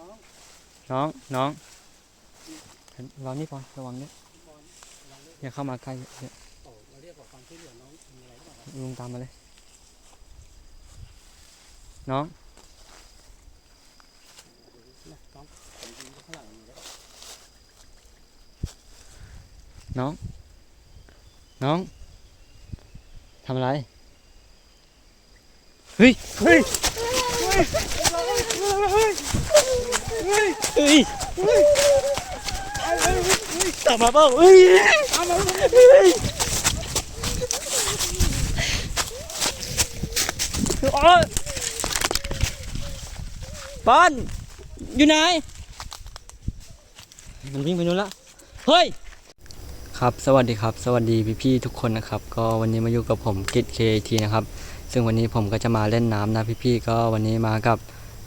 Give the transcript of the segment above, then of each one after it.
น้องน้องน้องวางนี่ก่อระวังเนี่ยอย่าเข้ามาใกล้เยอะโอ้เราเรียกขอความช่วยเหลือน้องมีอะไรหรือเปล่าครับลุงตามมาเลย น้องน้องผมยิงข้างหลังนี่แล้วน้อง น้อง ทำอะไร เฮ้ย เฮ้ย เฮ้ย กลับมาเปล่าเฮ้ยเฮ้ยโอ๊ยปอนอยู่ไหน มันวิ่งไปนู้นละ เฮ้ย ครับสวัสดีครับ สวัสดีพี่ๆทุกคนนะครับ ก็วันนี้มาอยู่กับผมกิจเคทีนะครับ ซึ่งวันนี้ผมก็จะมาเล่นน้ำนะพี่ๆก็วันนี้มากับ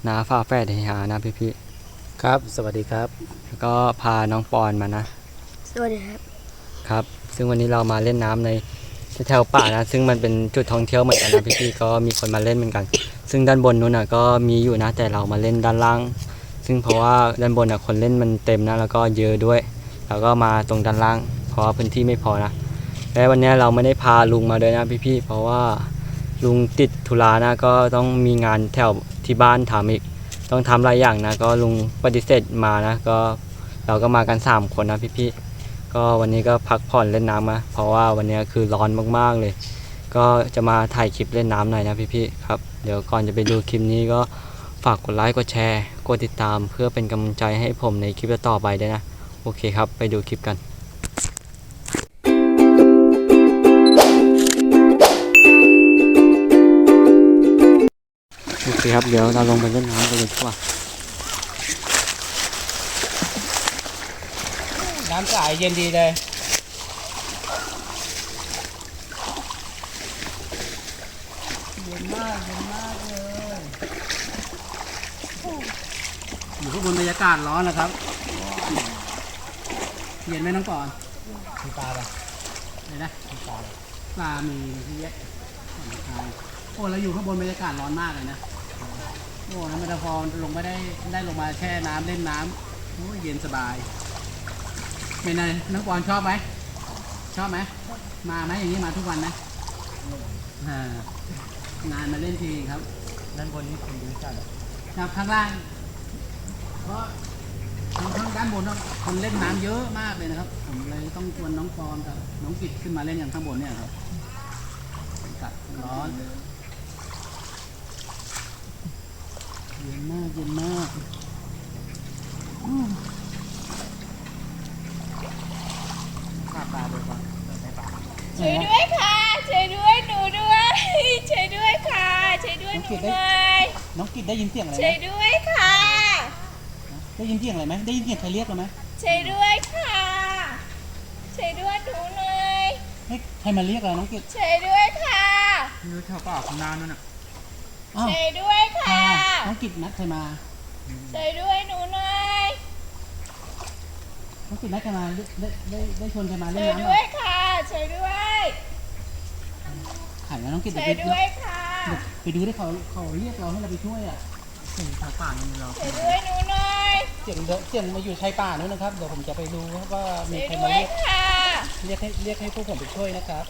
น้าฝ้าแฝดเฮฮานะพี่ ครับ สวัสดีครับๆแล้วก็พาน้องปอนมานะ สวัสดีครับ ครับ ซึ่งวันนี้เรามาเล่นน้ำในแถวๆป่านะ ซึ่งมันเป็นจุดท่องเที่ยวเหมือนกันนะพี่ๆก็มีคนมาเล่นเหมือนกัน ซึ่งด้านบนนู้นน่ะก็มีอยู่นะ แต่เรามาเล่นด้านล่าง ซึ่งเพราะว่าด้านบนน่ะคนเล่นมันเต็มนะ แล้วก็เยอะด้วย เราก็มาตรงด้านล่าง เพราะว่าพื้นที่ไม่พอนะ และวันนี้เราไม่ได้พาลุงมาด้วยนะพี่ๆ เพราะว่าลุงติดธุระนะ ก็ต้องมีงานแถวที่บ้านทำอีก ต้องทำหลายอย่างนะ ก็ลุงปฏิเสธมานะ ก็เราก็มากันสามคนนะพี่ๆ ก็วันนี้ก็พักผ่อนเล่นน้ำมาเพราะว่าวันนี้คือร้อนมากๆเลย ก็จะมาถ่ายคลิปเล่นน้ำหน่อยนะพี่ๆ ครับ เดี๋ยวก่อนจะไปดูคลิปนี้ก็ฝากกดไลค์กดแชร์กดติดตามเพื่อเป็นกำลังใจให้ผมในคลิปต่อไปด้วยนะ โอเคครับ ไปดูคลิปกัน อเคครับเดี๋ยวเราลงไปเล่นน้ำกันเลยดีกว่าน้ำใสเย็นดีเลยเย็นมากเย็นมากเลยอยู่ข้างบนบรรยากาศร้อนนะครับ เย็นไหมน้องก่อนมีปลาปะไหนนะมีปลาปลามีที่เยอะผ่อนคลายโอ้เราอยู่ข้างบนบรรยากาศร้อนมากเลยนะ โอ้น้ำมันพอลงไม่ได้ได้ลงมาแช่น้ำเล่นน้ำโอ้ยเย็นสบายเป็นไงน้องปอนชอบไหมชอบไหมมาไหมอย่างนี้มาทุกวันไหมอ่างานมาเล่นทีครับด้านบนนี่คนดูจัดครับข้างล่างเพราะทางข้างด้านบนน่ะคนเล่นน้ำเยอะมากเลยนะครับ ผมเลยต้องชวนน้องปอนกับน้องกิจขึ้นมาเล่นอย่างข้างบนเนี่ยครับอากาศร้อน เย็นมากเย็นมากอืมข้าปลาดูก่อนในปลาช่วยด้วยค่ะช่วยด้วยหนูด้วยช่วยด้วยค่ะช่วยด้วยหนูด้วยน้องกิจได้ยินเสียงอะไรช่วยไหมด้วยค่ะได้ยินเสียงอะไรไหมได้ยินเสียงใครเรียกเราไหมช่วยด้วยค่ะช่วยด้วยหนูหน่อยให้ใครมาเรียกเราน้องกิจช่วยด้วยค่ะคือแถวป่าของนานนั่นน่ะอ้าวช่วยด้วยใครค่ะอะน้องกิจนัดใครมาช่วยด้วยหนูหน่อยน้องกิจนัดใครมาได้ได้ได้ได้ชวนใครมาเล่ช่นวยน้ำด้เหรวอยค่ะช่วยด้วยใครนะน้องกิจช่เดี๋ยววยไปด้วยค่ะเดี๋ยวไปดูที่เขาเขาเรียกเราให้เราไปช่วยอะเสียงแถวป่านี่เราช่วยด้วยหนูหน่อยเสียงเดเสียงมาอยู่ชายป่านู้นนะครับเดี๋ยวผมจะไปดูว่ามีช่วยใครด้มาวยเรียกค่ะเรียกให้เรียกให้พวกผมไปช่วยนะครับ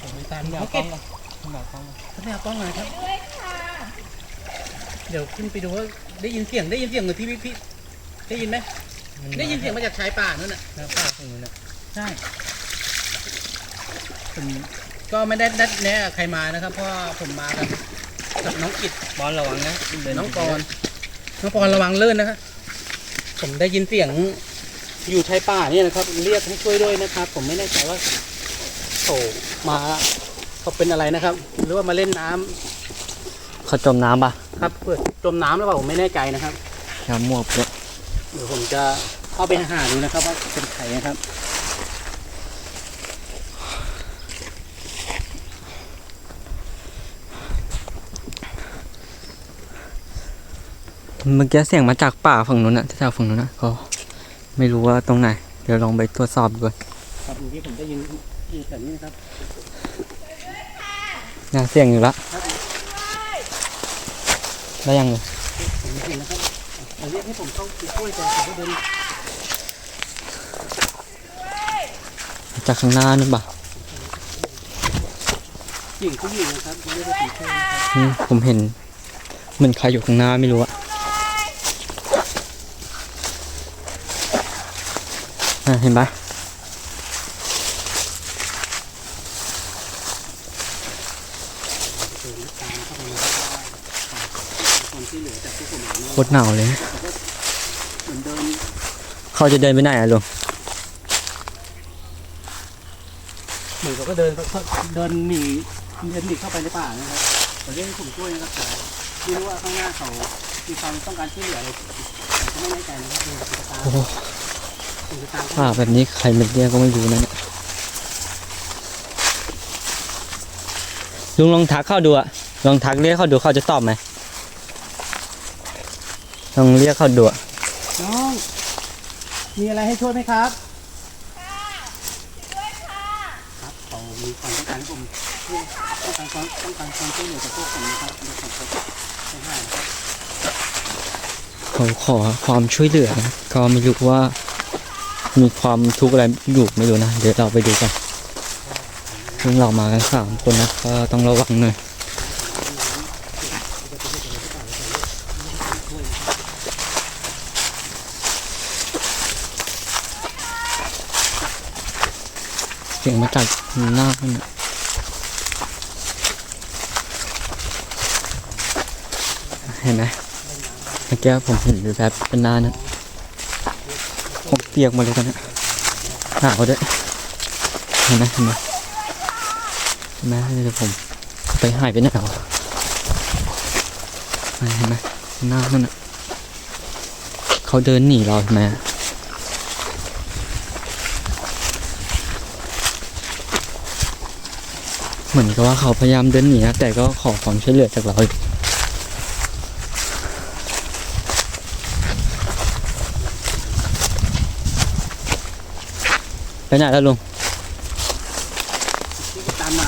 ผมไปตามแนน้วองกล้กิองจก่อนแนวกล้องก่อนเขาไม่เอากล้องมาครับช่วยด้วยค่ะ เดี๋ยวขึ้นไปดูว่าได้ยินเสียงได้ยินเสียงเหมือนที่พี่พี่ได้ยินไหมได้ยินเสียงมาจากชายป่านู้นน่ะแนวป่าตรงนู้นน่ะใช่ผมก็ไม่ได้นัดแนะใครมานะครับเพราะว่าผมมากับกับน้องกิจบอลระวังนะเดี๋ยวน้องปอนน้องปอนระวังลื่นนะครับผมได้ยินเสียงอยู่ชายป่าเนี่ยนะครับ เรียกให้ช่วยด้วยนะครับ ผมไม่แน่ใจว่าโผล่มาเขาเป็นอะไรนะครับ หรือว่ามาเล่นน้ำเขาจมน้ำปะ ครับเปิดจมน้ำหรือเปล่าผมไม่แน่ใจนะครับอย่ามั่วเพื่อเดี๋ยวผมจะเข้าไปหาดูนะครับ ว่าเป็นใครนะครับเมื่อกี้เสียงมาจากป่าฝั่งนู้นน่ะแถวฝั่งนู้นน่ะก็ไม่รู้ว่าตรงไหน เดี๋ยวลองไปตรวจสอบดูก่อนครับเมื่อกี้ผมได้ยินยินแถวนี้นะครับน่าเสียงอยู่ละครับ ได้ยังเลยผมได้ยินนะครับโเรียกให้ผมเข้าไปช่วยแต่ผมก็เดินจากข้างหน้านู่นปะกิ่งผู้หญิงนะครับเรียกให้ผมช่วยนะครับอืมผมเห็นเหมือนใครอยู่ข้างหน้าไม่รู้อะอะเห็นปะเดินตามเข้าไป เลยคนที่เหลือจากพวกผมเองโคตรหนาวเลยเหมือนเดินเขาจะเดินไปไหนอะลุงเหมือนเขาก็เดินเดินหนีเดินหนีเข้าไปในป่านะครับแต่เรียกให้ผมช่วยนะครับแต่ไม่รู้ว่าข้างหน้าเขามีความต้องการช่วยเหลืออะไรผมก็ไม่แน่ใจนะครับเดินติดตามโอ้โหติดตามป่าแบบนี้ใครมาเรียกก็ไม่รู้นะเนี่ยลุงลองทักเข้าดูอะ ลองทักเรียกเขาดูเขาจะตอบไหมลองเรียกเขาดูอะน้อง มีอะไรให้ช่วยไหมครับค่ะช่วยด้วยค่ะครับเขามีความต้องการให้ผมช่วยต้องการความต้องการความช่วยเหลือจากพวกผมนะครับนะครับครับไม่ให้นะครับเขาขอความช่วยเหลือนะก็ไม่รู้ว่า มีความทุกข์อะไรอยู่ไม่รู้นะ เดี๋ยวเราไปดูกันซึ่งเรามากันสามคนนะก็ต้องระวังหน่อย สียงมาจากหน้านน่ะเห็นไหมเมื่อกี้ผมเห็นแบบเป็นหน้านะผมเปียกมดเลยตอนนี้หนาวด้วยเห็นไหมเห็นไหมเห็นไหมเดี๋ยวผมไปหายไปไหนวเห็นไหมหน้ามันอะเขาเดินหนีเราเห็นไหม เหมือนกับว่าเขาพยายามเดินหนีนะแต่ก็ขอความช่วยเหลือจากเราอยู่ไปไหนแล้วลุงที่ตามมา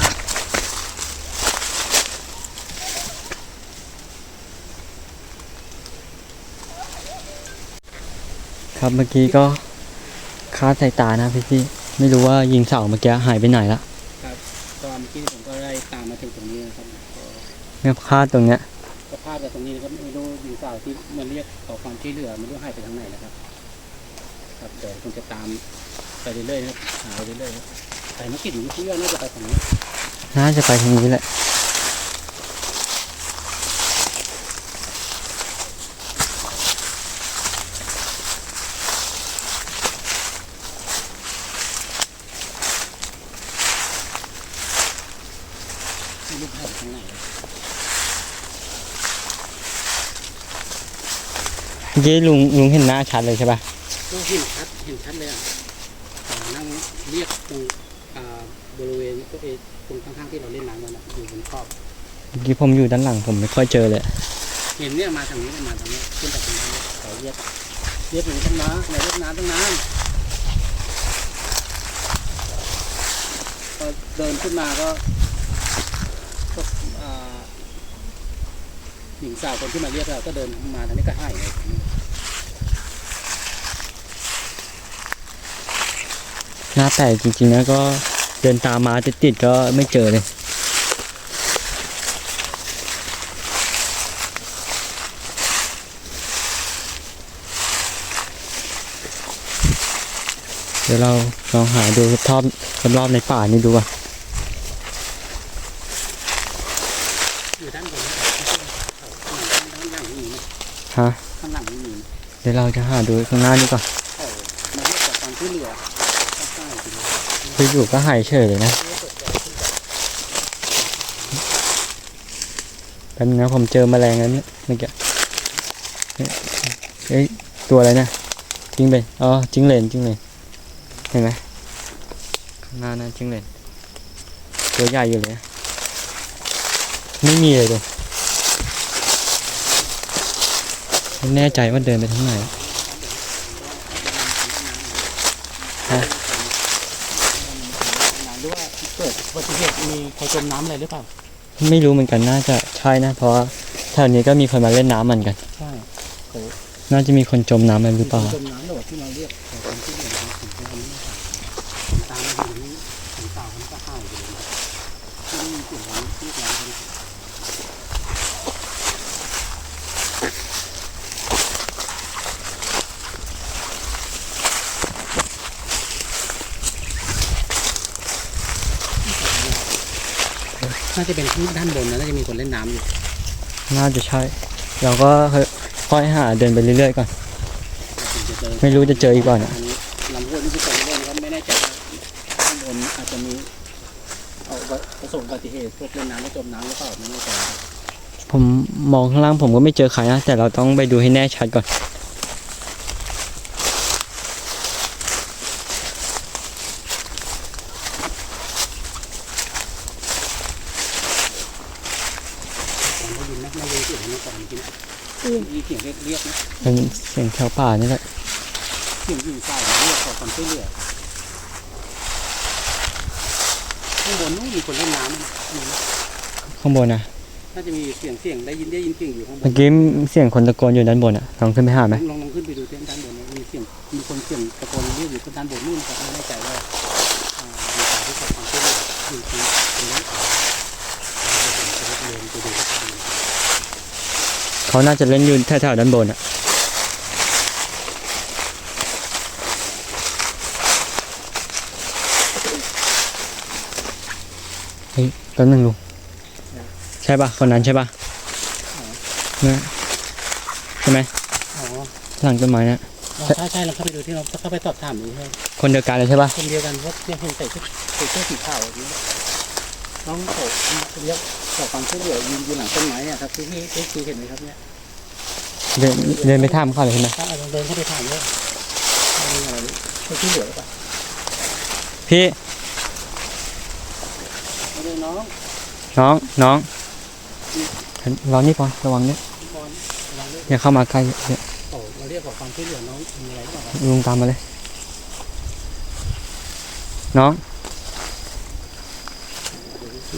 ครับเมื่อกี้ก็คาดสายตานะพี่พี่ไม่รู้ว่ายิงเสาเมื่อกี้หายไปไหนละ ตอนเมื่อกี้ผมก็ได้ตามมาถึงตรงนี้นะครับก็ เนี่ยคาดตรงเนี้ยก็พลาดจากตรงนี้นะครับไม่รู้หญิงสาวที่มาเรียกขอความช่วยเหลือไม่รู้หายไปทางไหนนะครับครับเดี๋ยวคงจะตามไปเรื่อยๆนะครับหาไปเรื่อยๆครับแต่นักกิจอยู่ที่ว่าน่าจะไปทางนี้น่าจะไปทางนี้แหละ ไม่รู้หายไปทางไหน เมื่อกี้ลุงลุงเห็นหน้าชัดเลยใช่ปะก็เห็นชัดเห็นชัดเลยอะอ่านั่งเรียกตรงอ่าบริเวณตัวเองตรงข้างๆที่เราเล่นน้ำกันนะอยู่บนขอบ เมื่อกี้ผมอยู่ด้านหลังผมไม่ค่อยเจอเลย เห็นเนี่ยมาทางนี้มาทางนี้ขึ้นจากตรงนั้นเขาเรียกเรียกเหมือนกันนะอย่าเรียกน้ำตั้งน้ำพอเดินขึ้นมาก็ก็อ่า หญิงสาวคนที่มาเรียกเราก็เดินมาทางนี้ก็ให้เลยหน้าแตกจริงๆนะก็เดินตามมาติดๆก็ไม่เจอเลยเดี๋ยวเราลองหาดูรอบรอบในป่านี่ดูว่า อยู่ด้านบนข้างหลังนี่ ฮะ ข้างหลังนี่ เดี๋ยวเราจะหาดูข้างหน้านี่ก่อนคือข้างๆจริงไปอยู่ก็หายเฉยเลยนะแป๊บนึงนะผมเจอแมลงแล้วเนี่ยเมื่อกี้เอ้ยตัวอะไรนะจิ้งไปอ๋อจิ้งเหลนจิ้งเหลนเห็นไหมข้างหน้านั่นจิ้งเหลนตัวใหญ่อยู่เลย ไม่มีเลยดู ไม่แน่ใจว่าเดินไปทางไหนน้ำหรือว่าเกิดอุบัติเหตุมีใครจมน้ำอะไรหรือเปล่า ไม่รู้เหมือนกันน่าจะใช่นะ เพราะว่าแถวนี้ก็มีคนมาเล่นน้ำเหมือนกัน ใช่เขาน่าจะมีคนจมน้ำไปหรือเปล่า จมน้ำโดดที่เราเรียกแต่คนที่เหลือถึงตัวนี้ไม่ใช่ตามมาถึงนี้ถึงเต่ามันก็หายไปเลยนะไม่ได้ยินเสียงร้องที่ร้องเลย น่าจะเป็นที่ด้านบนนะน่าจะมีคนเล่นน้ำอยู่ น่าจะใช่ เราก็ค่อยหาเดินไปเรื่อยๆก่อนถึงจะเจอไม่รู้จะเจออีกเปล่าเนี่ยอันนี้ลำห้วยไม่ใช่ตรงเล่นนะครับไม่แน่ใจว่าข้างบนอาจจะมีเอาประสบอุบัติเหตุพวกเล่นน้ำแล้วจมน้ำหรือเปล่าไม่แน่ใจครับผมมองข้างล่างผมก็ไม่เจอใครนะแต่เราต้องไปดูให้แน่ชัดก่อน ผมได้ยินไหมไม่ได้ยินเสียงนี้ก่อน เมื่อกี้นะมีเสียงเรียกเรียกนะเป็นเสียงแถวป่านี่แหละเสียงยิงใส่เรียกขอความช่วยเหลือข้างบนนู้นมีคนเล่นน้ำนะนี่นะข้างบนนะน่าจะมีเสียงเสียงได้ยินได้ยินเสียงอยู่ข้างบเมื่อนกี้เสียงคนตะโกนอยู่ด้านบนอะลองขึ้นไปหาไหมลองลองขึ้นไปดูที่ด้านบนนะมีเสียงมีคนเสียงตะโกนเรียกอยู่ที่ด้านบนนู่นครับไม่แน่ใจว่าอ่ามีสายที่ขอความช่วยเหลืออยู่ตรงตรงนั้นเดินไปดูครับ เขาน่าจะเล่นอยู่แถวๆด้านบนอะเฮ้ยแป๊บนึงลุงใช่ปะคนนั้นใช่ปะเนี่ยใช่ไหมอ๋อหลังต้นไม้เนี่ยใช่ใช่เราเข้าไปดูที่เราเข้าไปสอบถามดูใช่คนเดียวกันเลยใช่ปะคนเดียวกันเพราะเนี่ยเห็นใส่ชุดใส่เสื้อสีขาวแบบนี้ น้องโผเรียกขอความช่วยเหลือยืนอยู่หลังต้นไม้เนี่ยครับที่พี่ที่พี่เห็นไหมครับเนี่ยเดินเดินไปถามเขาเลยใช่ไหมถ้าเราเดินเข้าไปถามว่ามีอะไรช่วยช่วยเหลือหรือเปล่าพี่ไม่ได้น้องน้องน้องรอนี่ก่อนระวังเนี่ยพี่บอลเราเรียกอย่าเข้ามาใกล้เดี๋ยวโอ้เราเรียกขอความช่วยเหลือน้องมีอะไรหรือเปล่าครับลุงตามมาเลย น้อง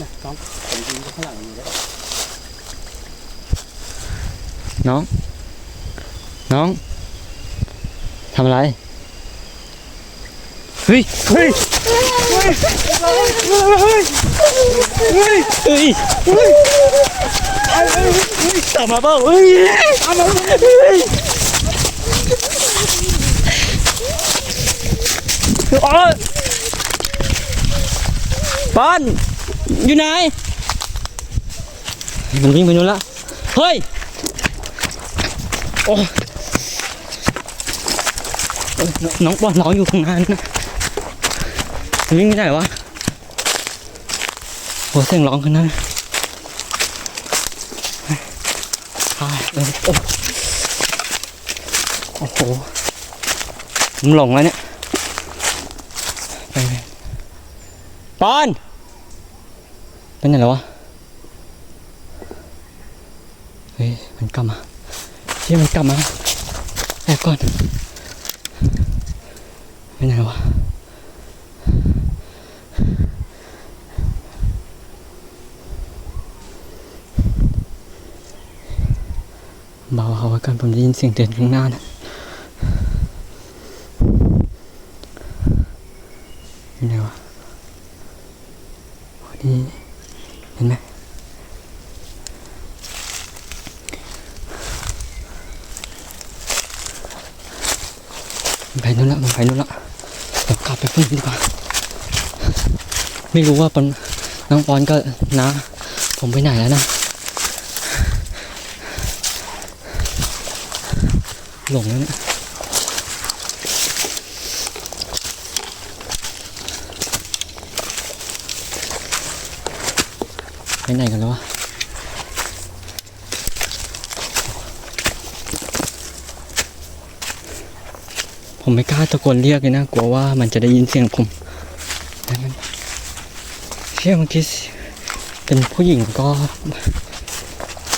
นะน้องผมยืนข้างหลังนี่แล้วน้อง น้องทำอะไรเฮ้ยเฮ้ยเฮ้ยเฮ้ยเฮ้ยกลับมาเปล่าเฮ้ยกลับมาเฮ้ยอ๋อปอน อยู่ไหนมันวิ่งไปนู้นละเฮ้ยโอ้น้องน้องบอลร้องอยู่ข้างหน้นะวิ่งไปไหนวะโอ้เสียงร้องข้างหน้าอ่าโอ้โหผมหลงแล้วเนี่ยไปไปปอน ไหนแล้ววะ เฮ้ย มันกลับมาเชี่ยมันกลับมาแอบก่อนไปไหนวะเบาเอาไว้ก่อนผมได้ยินเสียงเดินข้างหน้านะไปไหนวะโอ้นี่เห็นไหม มัน ไปนู่นละมันไปนู่นละเดี๋ยวกลับไปพึ่งดีกว่า ไม่รู้ว่าปนน้องปอนก็นะ ผมไปไหนแล้วนะ หลงแล้วเนี่ยไปไหนกันแล้ววะ ผมไม่กล้าตะโกนเรียกเลยนะกลัวว่ามันจะได้ยินเสียงผมดังนั้นเชื่อเมื่อกี้เป็นผู้หญิงก็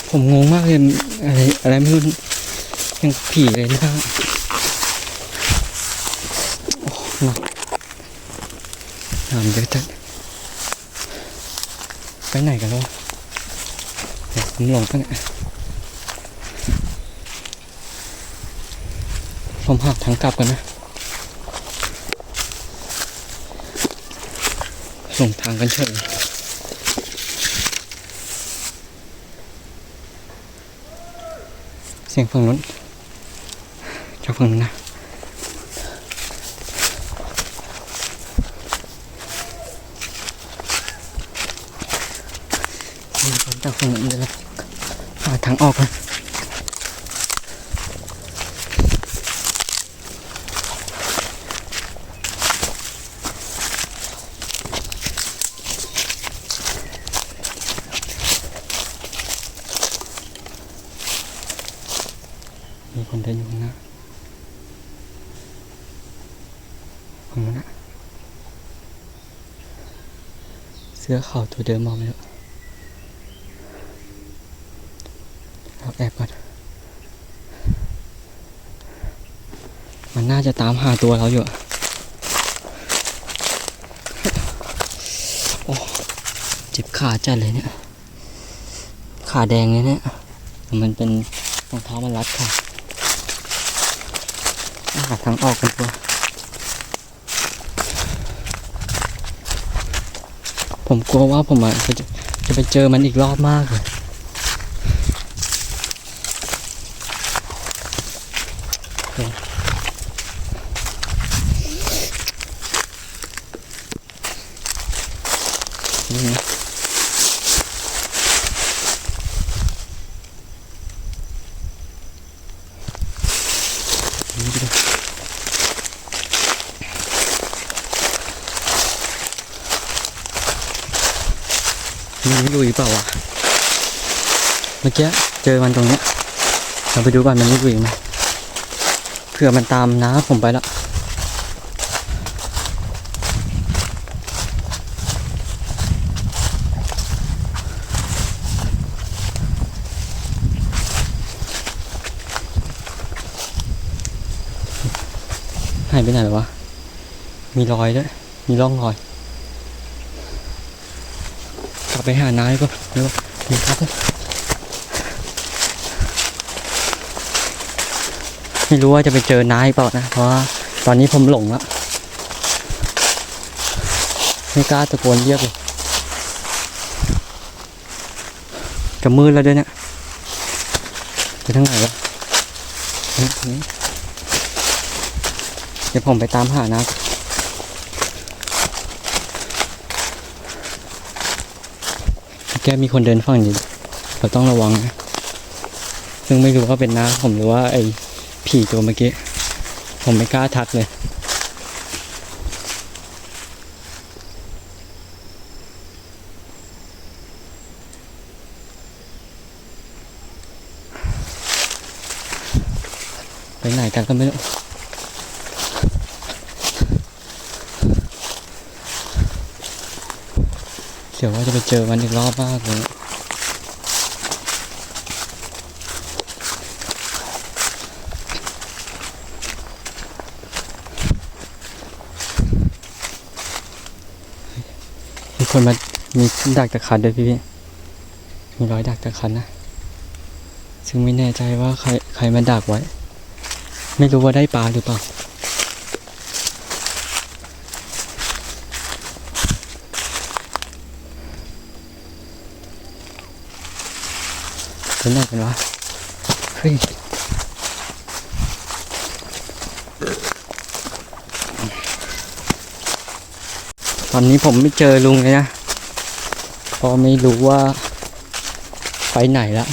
ผมงงมากเลยอะไรอะไรไม่รู้ยังผีเลยนะโอ้หนักน้ำเยอะจัดไปไหนกันล้วะเดี๋ยวผมหลงปะเนี่ ผมหาทางกลับกันนะหลงทางกันเฉยเสียงฝั่งนู้นจากฝั่งนู้นนะ นี่ผมจากฝั่งนู้นเลยหาทางออกกันมีคนเดินอยู่ข้างหน้าฝั่งนู้นนะเสื้อขาวตัวเดิมมองไม่รู้เราแอบก่อนมันน่าจะตามหาตัวเราอยู่โอ้เจ็บขาจัดเลยเนี่ย ขาแดงเลยเนี่ย มันเป็นรองเท้ามันรัดค่ะหาทางออกกันตัว ผมกลัวว่าผมอะจะจะไปเจอมันอีกรอบมากเลยโอเคนะนี่ก็ได้นี่ไม่รู้อีกเปล่าวะ เมื่อกี้เจอมันตรงเนี้ยเราไปดูก่อนมันไม่รู้อีกไหมเผื่อมันตามน้าผมไปละหายไปไหนแล้วะ มีรอยด้วย มีร่องรอย กลับไปหานายก็เดี๋ยวมีครับ ไม่รู้ว่าจะไปเจอนายเปล่านะ เพราะตอนนี้ผมหลงและไม่กล้าตะโกนเรียกเลยจะมืดแล้วด้วยเนี่ยไปทางไหนวะเดี๋ยวผมไปตามหานะแกมีคนเดินฝั่งนี้เราต้องระวังนะ ซึ่งไม่รู้ว่าเป็นน้าผมหรือว่าไอ ผีตัวเมื่อกี้ ผมไม่กล้าทักเลย ไปไหนกันก็ไม่รู้เดี๋ยวว่าจะไปเจอมันอีกรอบมากเลย คนมามีดักตะขันด้วยพี่พี่มีร้อยดักตะขันนะ ซึ่งไม่แน่ใจว่าใครใครมาดักไว้ ไม่รู้ว่าได้ปลาหรือเปล่าเป็นไหนกันวะเฮ้ย ตอนนี้ผมไม่เจอลุงเลยนะเพราะไม่รู้ว่าไปไหนละ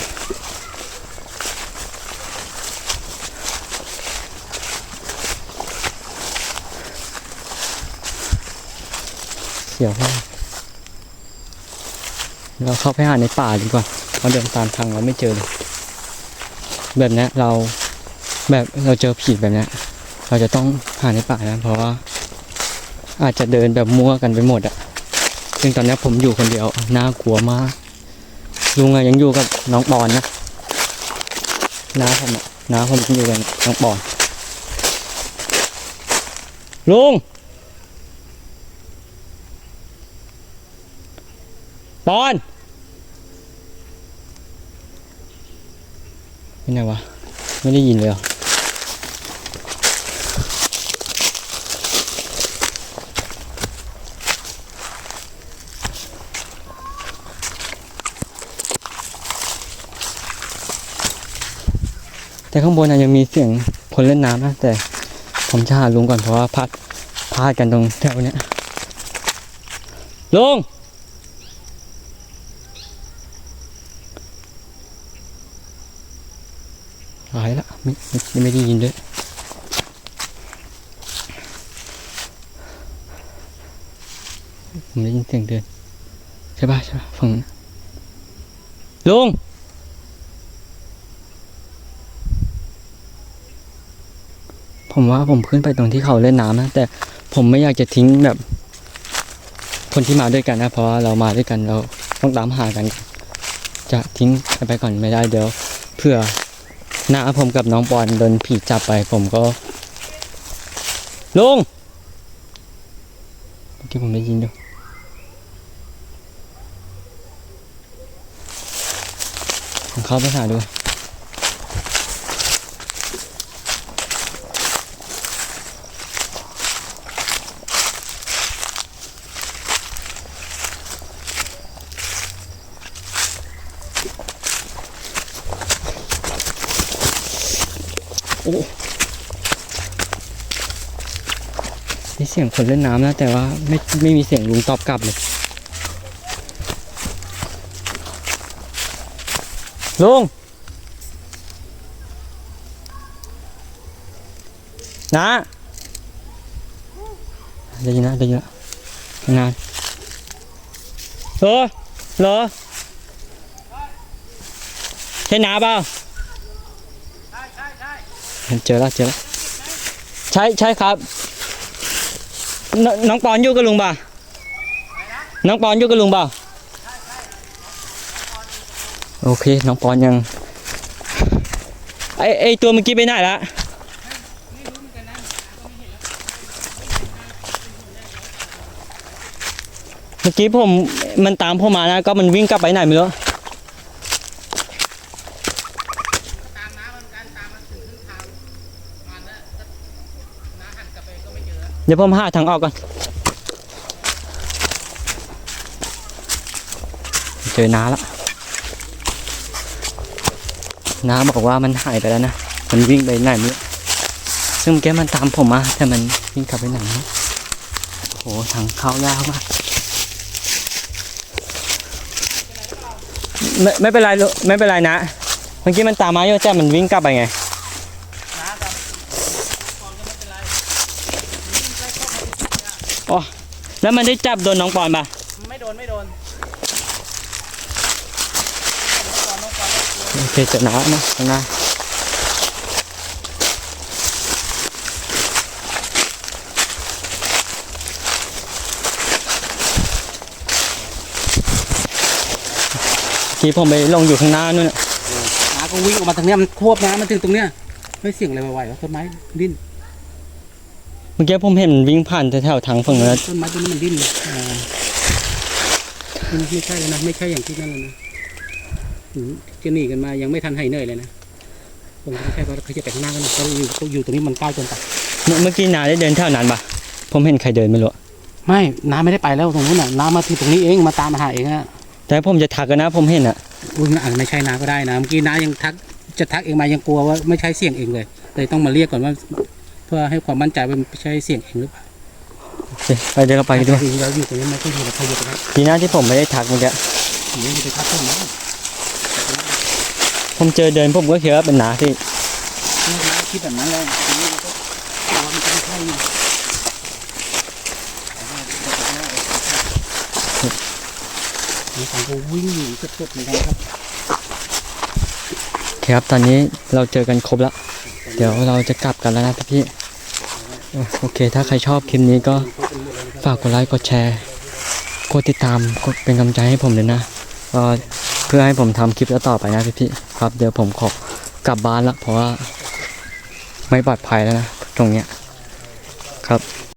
เสียวมากเราเข้าไปหาในป่าดีกว่าเราเดินตามทางเราไม่เจอเลยแบบนี้เราแบบเราเจอผีแบบนี้เราจะต้องหาในป่านะเพราะว่า อาจจะเดินแบบมั่วกันไปหมดอะซึ่งตอนนี้ผมอยู่คนเดียวน่ากลัวมากลุงอะยังอยู่กับน้องปอนนะน้าผมอะน้าผมยังอยู่กับน้องปอนลุงปอนเป็นไงวะไม่ได้ยินเลยเห แต่ข้างบนน่ะยังมีเสียงคนเล่นน้ำนะแต่ผมจะหาลุงก่อนเพราะว่าพลาดพลาดกันตรงแถวเนี้ยลุงหายละไม่ไม่ไม่ได้ยินด้วยผมได้ยินเสียงเดินใช่ป่ะใช่ป่ะฝั่งนั้นลุง ผมว่าผมขึ้นไปตรงที่เขาเล่นน้ำนะแต่ผมไม่อยากจะทิ้งแบบ คนที่มาด้วยกันนะ เพราะว่าเรามาด้วยกันเราต้องตามหากัน จะทิ้งไปก่อนไม่ได้เดี๋ยวเพื่อหน้าผมกับน้องปอนโดนผีจับไป ผมก็ลุงเมื่อกี้ผมได้ยินอยู่ผมเข้าไปหาดู สียงคนเล่นน้ำนะ แต่ว่าไม่ไม่มีเสียงลุงตอบกลับเลยลุงนะได้ยินนะได้ยินนะงานเหรอเหรอใช่น้าเปล่าใช่ใช่ใช่เจอแล้วเจอแล้วใช่ใช่ครับ นน้องปอนอยู่กับลุงป่ะน้องปอนอยู่กับลุงเปล่าโอเค น้องปอนยัง ไอไอตัวเมื่อกี้ไปไหนละเมื่อกี้ผมมันตามผมมานะ ก็มันวิ่งกลับไปไหนไม่รู้ ตามน้าเหมือนกันตามมาถึงครึ่งทางมันแล้วก็น้าหันกลับไปก็ไม่ เดี๋ยวผมหาทางออกก่อนเจอน้าละน้าบอกว่ามันหายไปแล้วนะ มันวิ่งไปไหนไม่รู้ซึ่งเมื่อกี้มันตามผมมาแต่มันวิ่งกลับไปไหนไม่รู้โอ้โหทางเข้ายากมากไม่ไม่เป็นไรลูกไม่เป็นไรนะ เมื่อกี้มันตามมาอยู่แต่มันวิ่งกลับไปไง น้ากับก่อนก็ไม่เป็นไร แล้วมันได้จับโดนน้องปอนปะไม่โดนไม่โดนน้องปอนน้องปอนไม่กลัวโอเคเจอน้านะข้างหน้าที่ผมไปลงอยู่ข้างหน้านู่นน่ะน้าก็วิ่งออกมาทางเนี้ยมันควบน้ำมันถึงตรงเนี้ยไม่เสียงอะไรไหวๆวะต้นไม้ดิ้นเมื่อกี้ผมเห็นมันวิ่งผ่านแถวๆทางฝั่งนู้นนะต้นไม้ต้นนี้มันดิ้นเลยอ่ามันไม่ใช่เลยนะไม่ใช่อย่างที่นั่นเลยนะหือจะหนีกันมายังไม่ทันหายเหนื่อยเลยนะผมก็ไม่ใช่เพราะเขาจะไปข้างหน้ากันนะเขาอยู่เขาอยู่ตรงนี้มันใกล้จนไปเมื่อเมื่อกี้นาได้เดินแถวนั้นปะผมเห็นใครเดินไม่รู้ไม่น้าไม่ได้ไปแล้วตรงนู้นน่ะน้ามาที่ตรงนี้เองมาตามมาหาเองอะแต่ผมจะทักกันนะ ผมเห็นอะอุ้ยมันอาจจะไม่ใช่น้าก็ได้นะเมื่อกี้น้ายังทักจะทักเองมายังกลัวว่าไม่ใช่เสียงเองเลยเลยต้องมาเรียกก่อนว่า เพื่อให้ความมั่นใจว่ามันไม่ใช่เสียงเองหรือเปล่าโอเคไปเดี๋ยวเราไปกันดีกว่าจริงๆเราอยู่ตรงนี้ไม่ค่อยอยู่กับใครอยู่ตรงนั้นดีนะที่ผมไม่ได้ทักเมื่อกี้ผมไม่ได้ไปทักเพื่อนนะผมเจอเดินผมก็คิดว่าเป็นนาที่น้าคิดแบบนั้นแหละทีนี้มันก็กลัวมันจะไม่ใช่ไงมีสองคนวิ่งหนีสุดๆเหมือนกันครับ โอเคครับตอนนี้เราเจอกันครบแล้ว เดี๋ยวเราจะกลับกันแล้วนะพี่โอเค ถ้าใครชอบคลิปนี้ก็ฝากกดไลค์กดแชร์กดติดตามกดเป็นกำลังใจให้ผมเลยนะเพื่อให้ผมทำคลิปต่อไปนะพี่ๆครับ เดี๋ยวผมขอกลับบ้านละเพราะว่าไม่ปลอดภัยแล้วนะตรงเนี้ยครับ